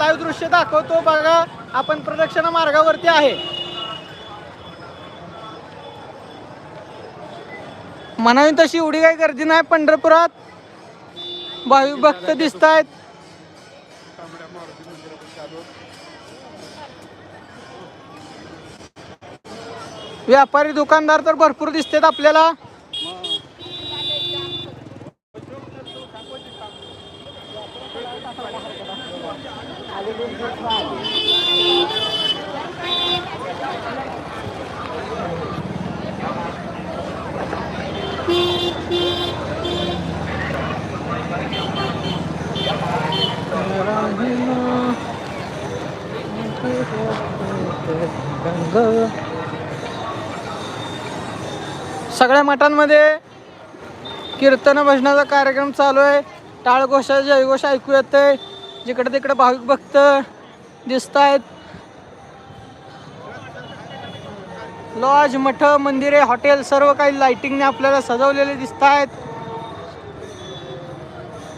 Live दृश्य दाखवतो. बघा आपण प्रदक्षिणा मार्गावरती आहे. म्हणावी तशी एवढी काही गर्दी नाही पंढरपुरात. भावी भक्त दिसत आहेत व्यापारी दुकानदार तर भरपूर दिसतात आपल्याला. सगळ्या मठांमध्ये कीर्तन भजनाचा कार्यक्रम चालू आहे. टाळघोषा जयघोष ऐकू येते जिकडे तिकडे भाविक भक्त दिसत आहेत लॉज मठ मंदिरे हॉटेल सर्व काही लाइटिंगने आपल्याला सजवलेले दिसत आहेत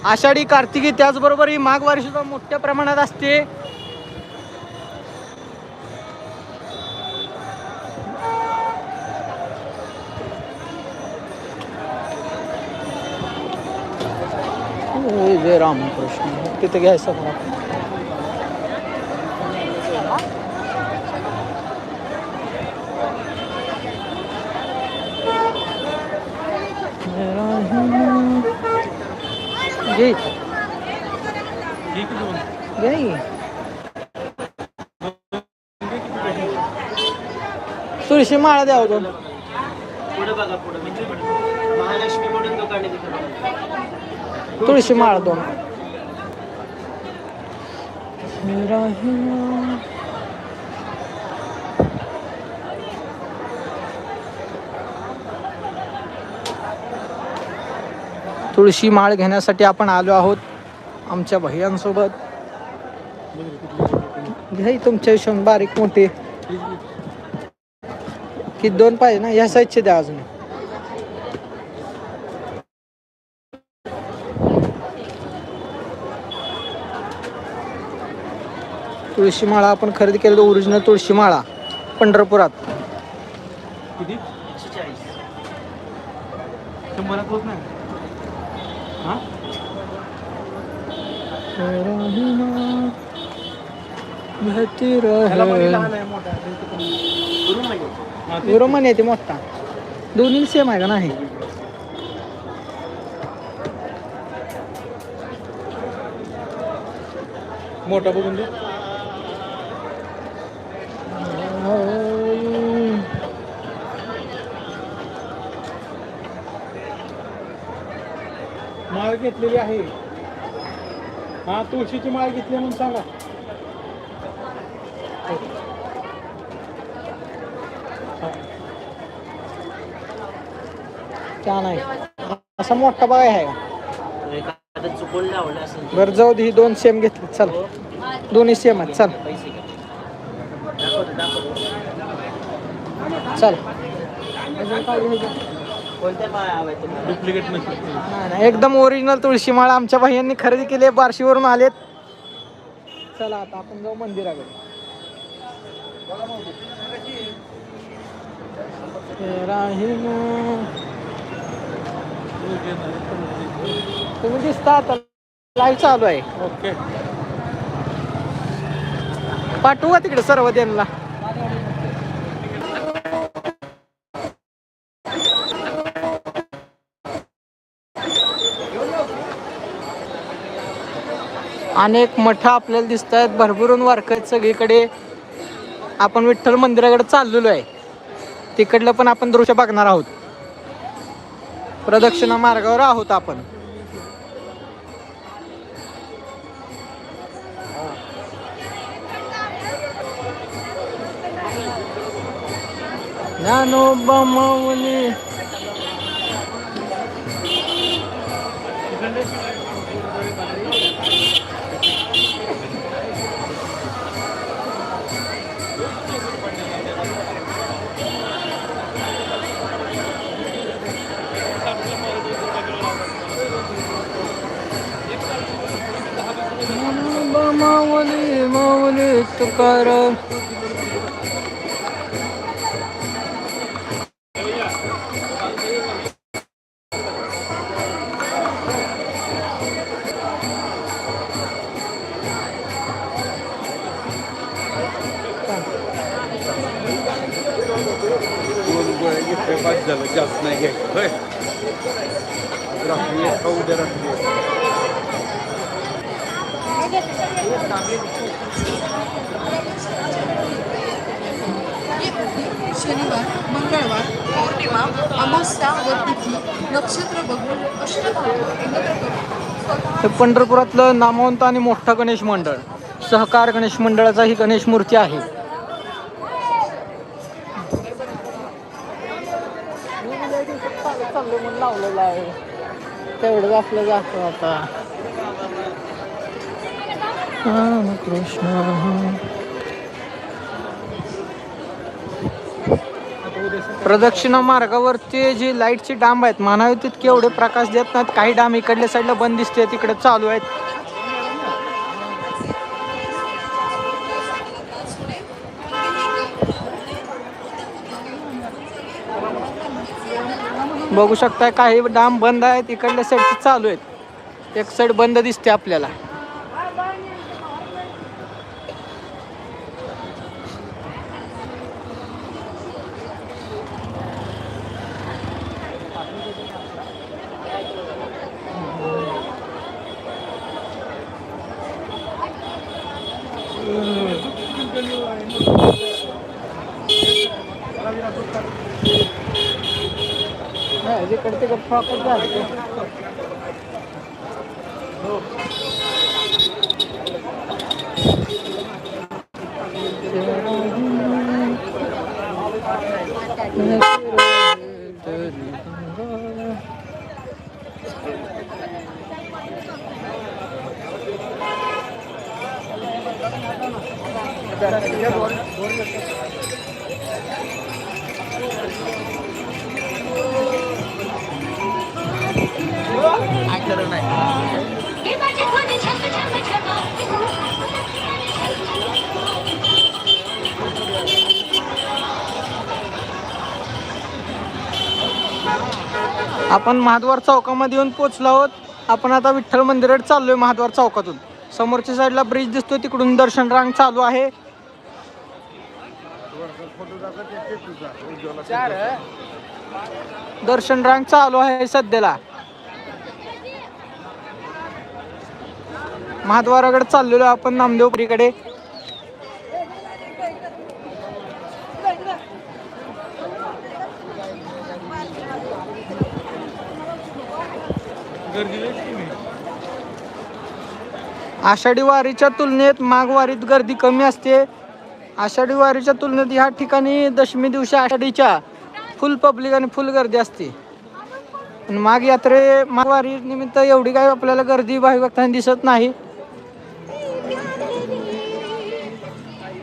आषाढी कार्तिकी त्याचबरोबर ही माघवारी सुद्धा मोठ्या प्रमाणात असते. जय रामकृष्ण. तिथे घ्यायचं मला जय तुळशी माळा द्यावं दोन म्हणजे. तुळशी माळा दोन. तुळशी माळ घेण्यासाठी आपण आलो आहोत आमच्या भैयांसोबत. घ्याई तुमच्या हिशोब बारीक मोठे. की दोन पाहिजे ना? या साईजचे द्या अजून. तुळशी माळा आपण खरेदी केलेलं ओरिजिनल तुळशी माळा पंढरपुरात. किती? रोमन येते मोठा. दोन्ही सेम आहे का नाही? मोठा बघून दे. घेतलेली आहे. हा, तुळशीची माळ सांगा. बरं, जाऊ दे दोन सेम चल. दोन्ही सेम चल. चल. डुप्लिकेट नसते नाही, नाही, एकदम ओरिजिनल तुळशी माळा आमच्या भाईयांनी खरेदी केली आहे बार्शीवरून आलेत. चला आता आपण जाऊ मंदिराकडे. तुम्ही दिसता आता. लाईव्ह चालू आहे. ओके पाठवू का तिकडे सर्व त्यांना अनेक मठ आपल्याला दिसत आहेत भरभरून वारकरी सगळीकडे आपण विठ्ठल मंदिराकडे चाललेलो आहे. तिकडलं पण आपण दृश्य बघणार आहोत. प्रदक्षिणा मार्गावर आहोत आपण. ज्ञानोबा माऊली माऊली तुकाराम खाऊ शनिवार मंगळवार पौर्णिमा अमावस्या व तिथी नक्षत्र बघून अष्टधातू एकत्र करून हे पंढरपुरातलं नामवंत आणि मोठं गणेश मंडळ सहकार गणेश मंडळाचा ही गणेश मूर्ती आहे. लावलेलं आहे. तेवढंच आपलं जातं आता. कृष्ण प्रदक्षिणा मार्गावरती जी लाईटचे डांब आहेत मानावे तितके एवढे प्रकाश देत नाहीत काही डांब इकडल्या साईडला बंद दिसते तिकडे चालू आहेत. बघू शकताय काही डांब बंद आहेत इकडल्या साईड चालू आहेत. एक साईड बंद दिसते आपल्याला. जिकडे आपण महाद्वार चौकामध्ये येऊन पोचलो आहोत. आपण आता विठ्ठल मंदिरात चाललोय महाद्वार चौकातून. समोरच्या साईडला ब्रिज दिसतो तिकडून दर्शन रांग चालू आहे. दर्शन रांग चालू आहे सध्याला. महाद्वाराकडे चाललेलो आपण नामदेवपुरीकडे आषाढी वारीच्या तुलनेत माघवारीत गर्दी कमी असते. आषाढी वारीच्या तुलनेत ह्या ठिकाणी दशमी दिवशी आषाढीच्या फुल पब्लिक आणि फुल गर्दी असते. माघ यात्रे माघवारी निमित्त एवढी काही आपल्याला गर्दी भाविभक्तांनी दिसत नाही.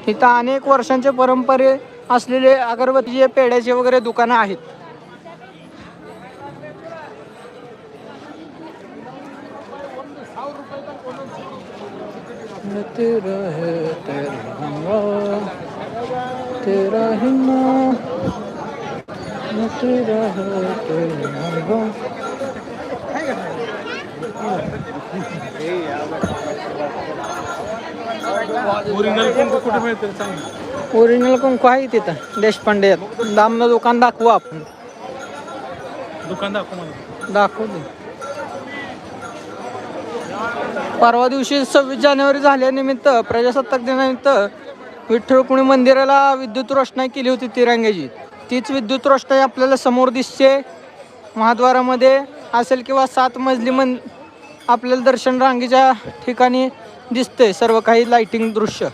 इथं अनेक वर्षांचे परंपरे असलेले अगरबत्तीचे पेड्याचे वगैरे दुकानं आहेत. तेरा ओरिजिनल कुंकू कुठे सांग ओरिजिनल कुंकू आहे तिथं देशपांडे दामनं दुकान दाखवू आपण. दुकान दाखव मला. दाखवू दे. परवा दिवशी सव्वीस जानेवारी झाल्यानिमित्त प्रजासत्ताक दिनानिमित्त विठ्ठल रुक्मिणी मंदिराला विद्युत रोषणाई केली होती तिरंग्याची. तीच विद्युत रोषणाई आपल्याला समोर दिसते. महाद्वारामध्ये असेल किंवा सात मजली मन आपल्याला दर्शन रांगेच्या ठिकाणी दिसतंय सर्व काही लाइटिंग दृश्य.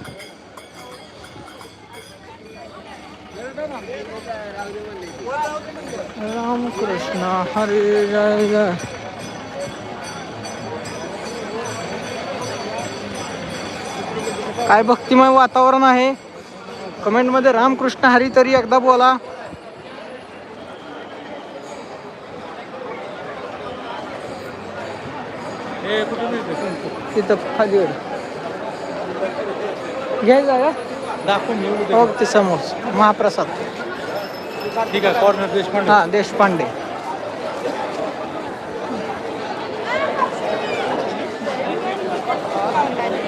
रामकृष्ण हरे जय जय. काय भक्तिमय वातावरण आहे? कमेंटमध्ये रामकृष्ण हरी तरी एकदा बोला हे कुठे मिळतं कुंकू तिथं खाली. घ्यायचा का? दाखवून घेऊ ते समोर. महाप्रसाद. ठीक आहे कॉर्नर देशपांडे. हा देशपांडे.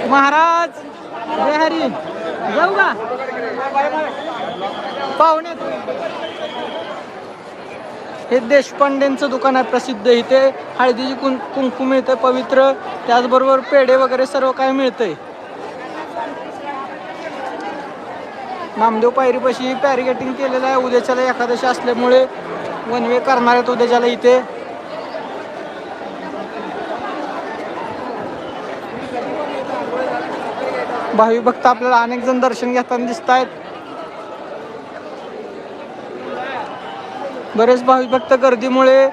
महाराज जय हरी. जाऊ का? पाहुणे. हे देशपांडेंचं दुकान आहे प्रसिद्ध. इथे हळदीची कुं कुंकू मिळतं पवित्र. त्याचबरोबर पेढे वगैरे सर्व काय मिळतंय. नामदेव पायरीपाशी पॅरिगेटिंग केलेलं आहे. उद्याच्याला एकादशी असल्यामुळे वनवे करणार आहेत उद्याच्याला इथे. भावी भक्त आपल्याला अनेक जण दर्शन घेताना दिसत आहेत बरेच भाविक भक्त गर्दीमुळे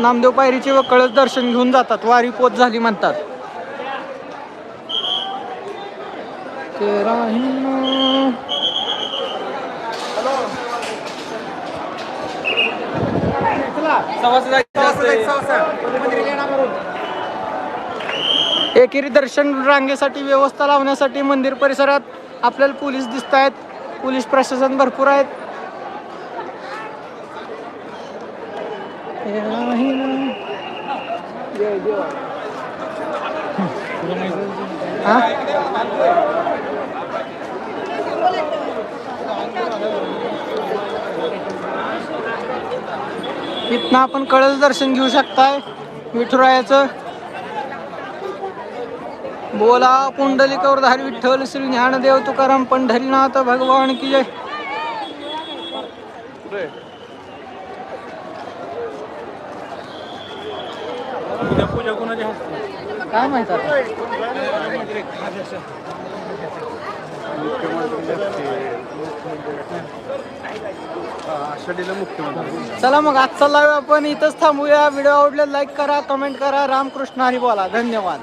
नामदेव पायरीचे व कळस दर्शन घेऊन जातात. वारी पोत झाली म्हणतात. एकेरी दर्शन रांगेसाठी व्यवस्था लावण्यासाठी मंदिर परिसरात आपल्याला पोलीस दिसत आहेत पोलीस प्रशासन भरपूर आहेत. हा इथनं आपण कळस दर्शन घेऊ शकताय विठुरायाचं. बोला पुंडलिकवरधारी विठ्ठल श्री ज्ञानदेव तुकाराम पंढरीनाथ भगवान की जय. पूजा कोणाची हस्ते? काय माहिती आषाढीला मुख्यमंत्री चला मग आजचा लाईव्ह आपण इथंच थांबूया. व्हिडिओ आवडले लाईक करा कमेंट करा. रामकृष्ण हरी बोला. धन्यवाद.